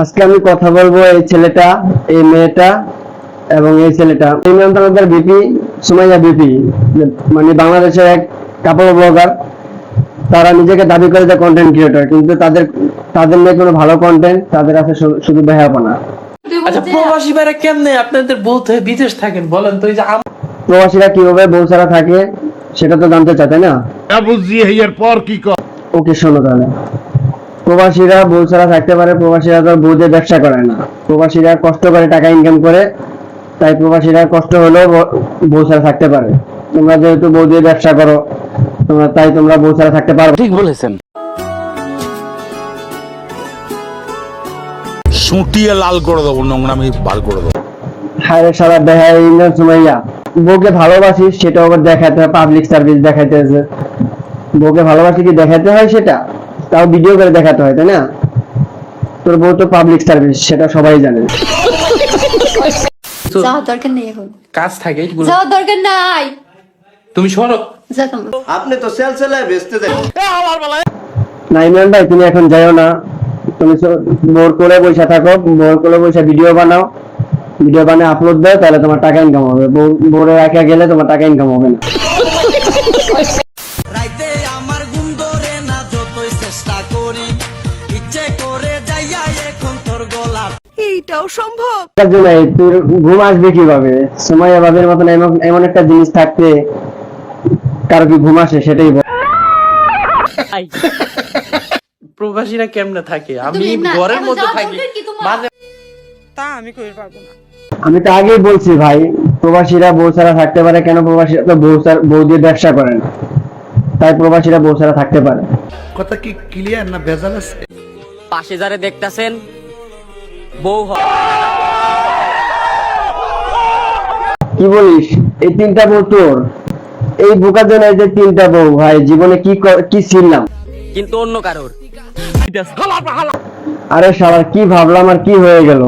আজকে আমি কথা বলব এই ছেলেটা এই মেয়েটা এবং এই ছেলেটা। ইমরান তালুকদার বিপি সুমাইয়া বিপি মানে বাংলাদেশের এক কাপড় ব্লগার তারা নিজেকে দাবি করে যে কন্টেন্ট ক্রিয়েটর কিন্তু তাদের তাদের নিয়ে কোনো ভালো কন্টেন্ট তাদের আছে শুধু বেহাপনা আচ্ছা প্রবাসী ভাইরা কেমনে আপনাদের বলতে বিদেশ থাকেন বলেন তো এই যে প্রবাসীরা কীভাবে বউ ছাড়া থাকে সেটা তো জানতে চায় তাই না? বুঝছি এর পর কি কর ওকে শোনো তাহলে। প্রবাসীরা বউ ছাড়া থাকতে পারে প্রবাসীরা তো বউ ব্যবসা করে না। প্রবাসীরা কষ্ট করে টাকা ইনকাম করে তাই প্রবাসীরা কষ্ট হলেও বউ ছাড়া থাকতে পারে। তোমরা যেহেতু বউ দিয়ে ব্যবসা করো তোমরা তাই তোমরা বউ ছাড়া থাকতে পারবে। ঠিক বলেছেন। সুটিয়ে লাল করে দেবো নোংরামি বার করে দেবো। হায় রে সারা দেখায় ইন্দ্র সুমাইয়া বউকে ভালোবাসিস সেটা আবার দেখাতে হয় পাবলিক সার্ভিস দেখাইতেছে বউকে ভালোবাসি কি দেখাতে হয় সেটা? তাও ভিডিও করে দেখাতে হয় তাই না? তোর বউ তো পাবলিক সার্ভিস সেটা সবাই জানে। যাওয়ার দরকার নেই এখন। কাজ থাকে যাওয়ার দরকার নাই। তুমি সরো। আপনি তো সেল সেলায় বেচতে না ইমরান ভাই তুমি এখন যাইও না। তুমি বোর করে বসে থাকো বোর করে বসে ভিডিও বানাও। ভিডিও বানিয়ে আপলোড দাও তাহলে তোমার টাকা ইনকাম হবে। বোরে একা গেলে তোমার টাকা ইনকাম হবে না। তার জন্য এই তোর ঘুম আসবে কীভাবে? সময় বাবের মতন এমন এমন একটা জিনিস থাকতে কারও কি ঘুম আসে সেটাই প্রবাসীরা কেমনে থাকে? আমি ঘরের মধ্যে থাকি। দরকার কি তোমার? মাঝে আমি তো আগেই বলছি ভাই প্রবাসীরা বউ ছাড়া থাকতে পারে কেন? প্রবাসীরা তো বউ বউ দিয়ে ব্যবসা করেন। তাই প্রবাসীরা বউ ছাড়া থাকতে পারে। কথা কি ক্লিয়ার না ভেজাল আছে? পাশে যারা দেখতাছেন বউ হ- কি বলিস এই তিনটা বউ তোর এই বোকার জন্য এই যে তিনটা বউ ভাই জীবনে কি কর- কি ছিলাম কিন্তু অন্য কারোর আরে সারা কি ভাবলাম আর কি হয়ে গেল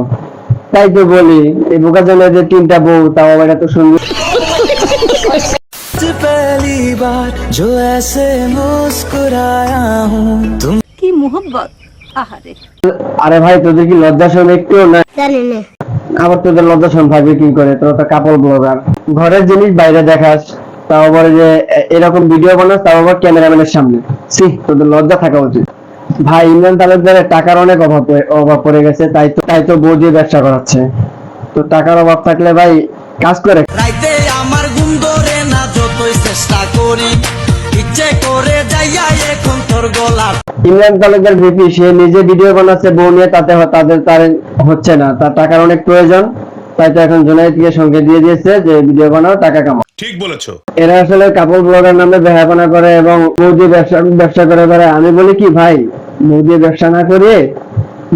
তাই তো বলি এই বোকার জন্য এই যে তিনটা বউ তাও আবার এত সুন্দর पहली बार जो ऐसे मुस्कुराया हूँ तुम কি মোহব্বত আহারে। আরে ভাই তোদের কি লজ্জা একটুও না? জানি না। আবার তোদের লজ্জা শরম থাকবে কি করে? তোরা তো কাপড় ব্লগার ঘরের জিনিস বাইরে দেখাস তাও আবার যে এরকম ভিডিও বানাস তাও আবার ক্যামেরাম্যানের সামনে। সি তোদের লজ্জা থাকা উচিত। ভাই ইমরান তালুকদারের টাকার অনেক অভাব অভাব পড়ে গেছে তাই তো তাই তো বউ দিয়ে ব্যবসা করাচ্ছে। তো টাকার অভাব থাকলে ভাই কাজ করে। ইমরান তালুকদার ভিপি সে নিজে ভিডিও বানাচ্ছে বউ নিয়ে তাতে তাদের তার হচ্ছে না তার টাকার অনেক প্রয়োজন। তাই তো এখন জোনাইদকে সঙ্গে দিয়ে দিয়েছে যে ভিডিও বানাও টাকা কামাও। ঠিক বলেছ। এরা আসলে কাপড় ব্লগার নামে বেহাপনা করে এবং বৌদি ব্যবসা ব্যবসা করে বেড়ায়। আমি বলি কি ভাই বৌদি ব্যবসা না করে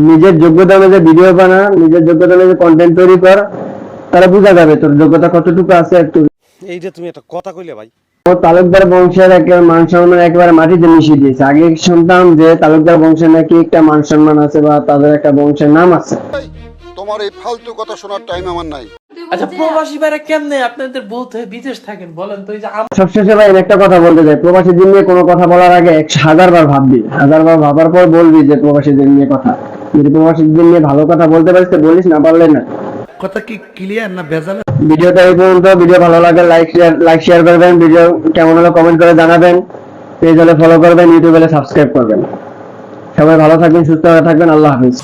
নিজের যোগ্যতা অনুযায়ী ভিডিও বানা নিজের যোগ্যতা অনুযায়ী কন্টেন্ট তৈরি কর তারা বোঝা যাবে তোর যোগ্যতা কতটুকু আছে একটু। এইটা তুমি একটা কথা কইলে ভাই ও তালুকদার বংশের একেবারে মান সম্মান একেবারে মাটিতে মিশিয়ে দিয়েছে। আগে শুনতাম যে তালুকদার বংশের নাকি একটা মান সম্মান আছে বা তাদের একটা বংশের নাম আছে। তোমার এই ফালতু কথা শোনার টাইম আমার নাই। আচ্ছা প্রবাসী ভাইরা কেমনে আপনাদের বলতে বিদেশ থাকেন বলেন তো এই যে সবশেষে ভাই একটা কথা বলতে চাই। প্রবাসীদের নিয়ে কোনো কথা বলার আগে একশো হাজার বার ভাববি। হাজার বার ভাবার পর বলবি যে প্রবাসীদের নিয়ে কথা। যদি প্রবাসীদের নিয়ে ভালো কথা বলতে পারিস তো বলিস না পারলে না। কথা কি ক্লিয়ার না ভেজাল? ভিডিওটা এই পর্যন্ত ভিডিও ভালো লাগে লাইক শেয়ার লাইক শেয়ার করবেন ভিডিও কেমন হলো কমেন্ট করে জানাবেন পেজ হলে ফলো করবেন ইউটিউব হলে সাবস্ক্রাইব করবেন সবাই ভালো থাকবেন, সুস্থ থাকবেন, আল্লাহ হাফিজ